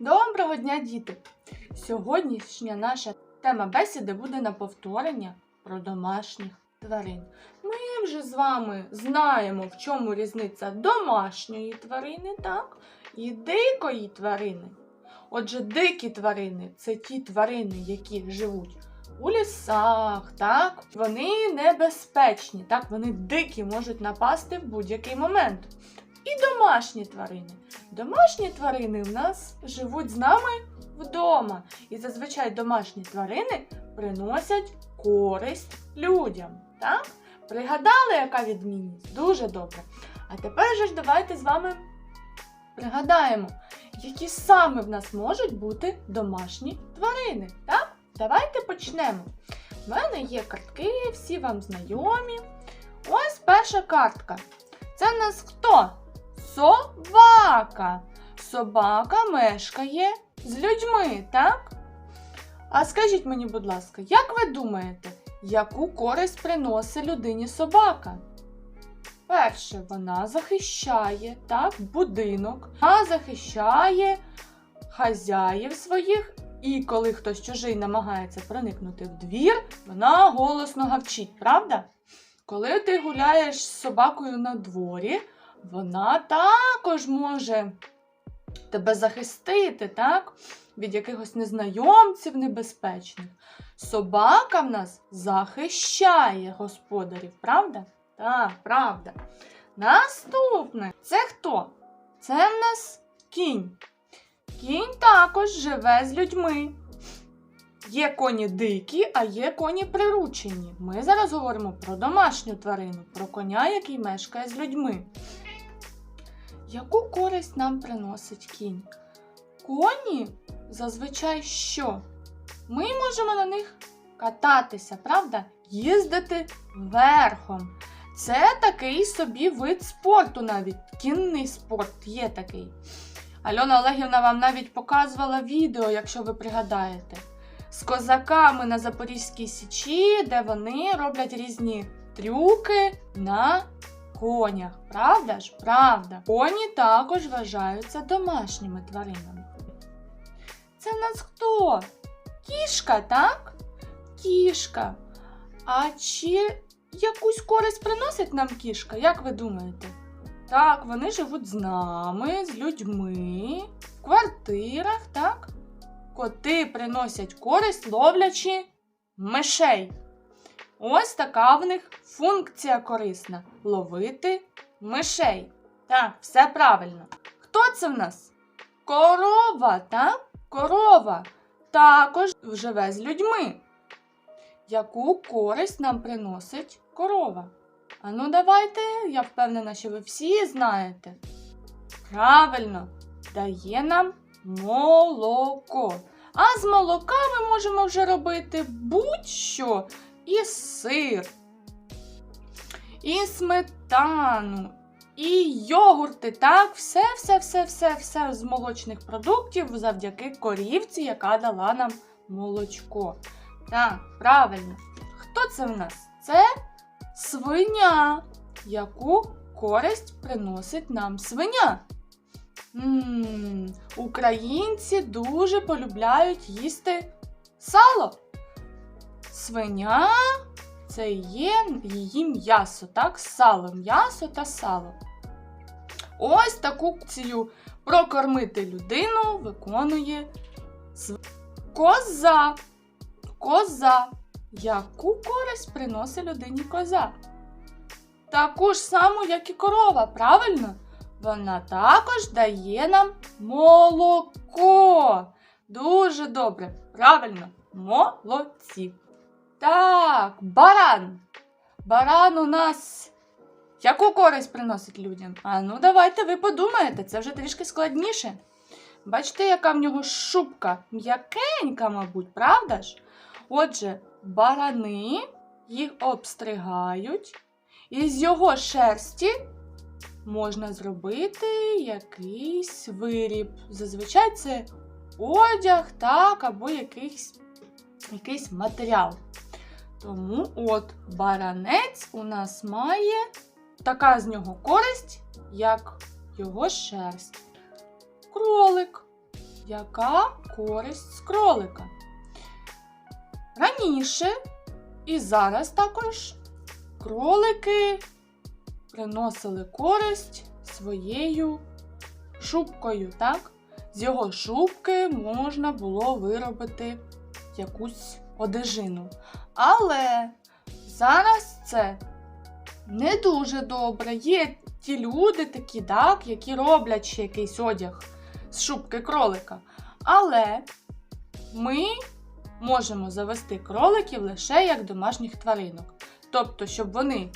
Доброго дня, діти! Сьогоднішня наша тема бесіди буде на повторення про домашніх тварин. Ми вже з вами знаємо, в чому різниця домашньої тварини, так, і дикої тварини. Отже, дикі тварини це ті тварини, які живуть у лісах, так, вони небезпечні, так, вони дикі можуть напасти в будь-який момент. І домашні тварини. Домашні тварини в нас живуть з нами вдома. І зазвичай домашні тварини приносять користь людям. Так? Пригадали, яка відмінність? Дуже добре. А тепер же ж давайте з вами пригадаємо, які саме в нас можуть бути домашні тварини. Так? Давайте почнемо. У мене є картки, всі вам знайомі. Ось перша картка. Це в нас хто? Собака. Собака мешкає з людьми, так? А скажіть мені, будь ласка, як ви думаєте, яку користь приносить людині собака? Перше, вона захищає так, будинок, вона захищає хазяїв своїх, і коли хтось чужий намагається проникнути в двір, вона голосно гавчить, правда? Коли ти гуляєш з собакою на дворі, вона також може тебе захистити, так? Від якихось незнайомців небезпечних. Собака в нас захищає господарів, правда? Так, правда. Наступне це хто? Це в нас кінь. Кінь також живе з людьми. Є коні дикі, а є коні приручені. Ми зараз говоримо про домашню тварину, про коня, який мешкає з людьми. Яку користь нам приносить кінь? Коні зазвичай що? Ми можемо на них кататися, правда? Їздити верхом. Це такий собі вид спорту навіть. Кінний спорт є такий. Альона Олегівна вам навіть показувала відео, якщо ви пригадаєте, з козаками на Запорізькій Січі, де вони роблять різні трюки на конях. Правда ж? Правда. Коні також вважаються домашніми тваринами. Це в нас хто? Кішка, так? Кішка. А чи якусь користь приносить нам кішка, як ви думаєте? Так, вони живуть з нами, з людьми, в квартирах, так? Коти приносять користь, ловлячи мишей. Ось така в них функція корисна ловити мишей. Так, все правильно. Хто це в нас? Корова, так? Корова також живе з людьми. Яку користь нам приносить корова? А ну давайте, я впевнена, що ви всі знаєте. Правильно, дає нам молоко. А з молока ми можемо вже робити будь-що і сир, і сметану, і йогурти. Так, все, все, все, все, все з молочних продуктів завдяки корівці, яка дала нам молочко. Так, правильно. Хто це в нас? Це свиня. Яку користь приносить нам свиня? М, Українці дуже полюбляють їсти сало. Свиня це є її м'ясо, так? Сало, м'ясо та сало. Ось таку цю прокормити людину виконує св- коза. Коза. Яку користь приносить людині коза? Таку ж саму, як і корова, правильно? Вона також дає нам молоко. Дуже добре, правильно, молодці. Так, баран. Баран у нас яку користь приносить людям? А ну давайте ви подумаєте, це вже трішки складніше. Бачите, яка в нього шубка? М'якенька, мабуть, правда ж? Отже, барани їх обстригають, і з його шерсті можна зробити якийсь виріб. Зазвичай це одяг, так, або якийсь, якийсь матеріал. Тому от баранець у нас має така з нього користь, як його шерсть. Кролик. яка користь з кролика? Раніше і зараз також кролики приносили користь своєю шубкою, так? З його шубки можна було виробити якусь одежину. Але зараз це не дуже добре. Є ті люди такі, так, які роблять ще якийсь одяг з шубки кролика. Але ми можемо завести кроликів лише як домашніх тваринок. Тобто, щоб вони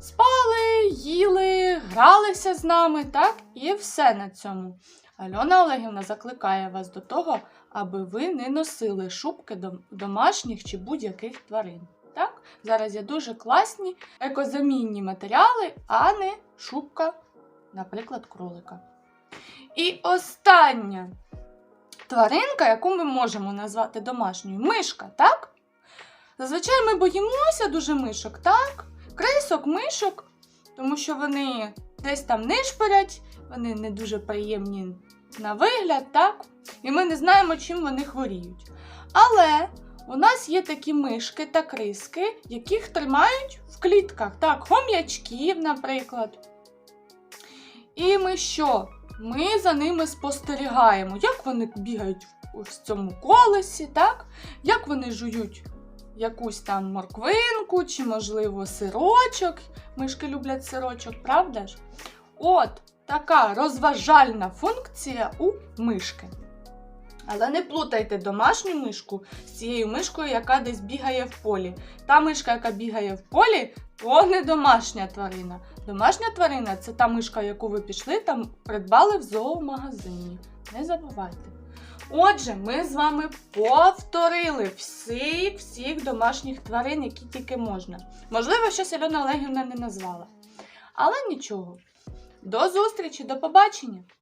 спали, їли, гралися з нами, так? І все на цьому. Альона Олегівна закликає вас до того, аби ви не носили шубки домашніх чи будь-яких тварин. Так? Зараз є дуже класні екозамінні матеріали, а не шубка, наприклад, кролика. І остання тваринка, яку ми можемо назвати домашньою, мишка, так? Зазвичай ми боїмося дуже мишок, так? Крисок, мишок, тому що вони десь там нишпорять, вони не дуже приємні на вигляд, так? І ми не знаємо, чим вони хворіють. Але у нас є такі мишки та криски, яких тримають в клітках, так, хом'ячків, наприклад. І ми що? Ми за ними спостерігаємо, як вони бігають в цьому колесі, так? Як вони жують якусь там морквинку чи, можливо, сирочок. Мишки люблять сирочок, правда ж? От така розважальна функція у мишки. Але не плутайте домашню мишку з цією мишкою, яка десь бігає в полі. Та мишка, яка бігає в полі, то не домашня тварина. Домашня тварина це та мишка, яку ви пішли там придбали в зоомагазині. Не забувайте. Отже, ми з вами повторили всіх всіх домашніх тварин, які тільки можна. Можливо, щось Альона Олегівна не назвала. Але нічого. До зустрічі, до побачення!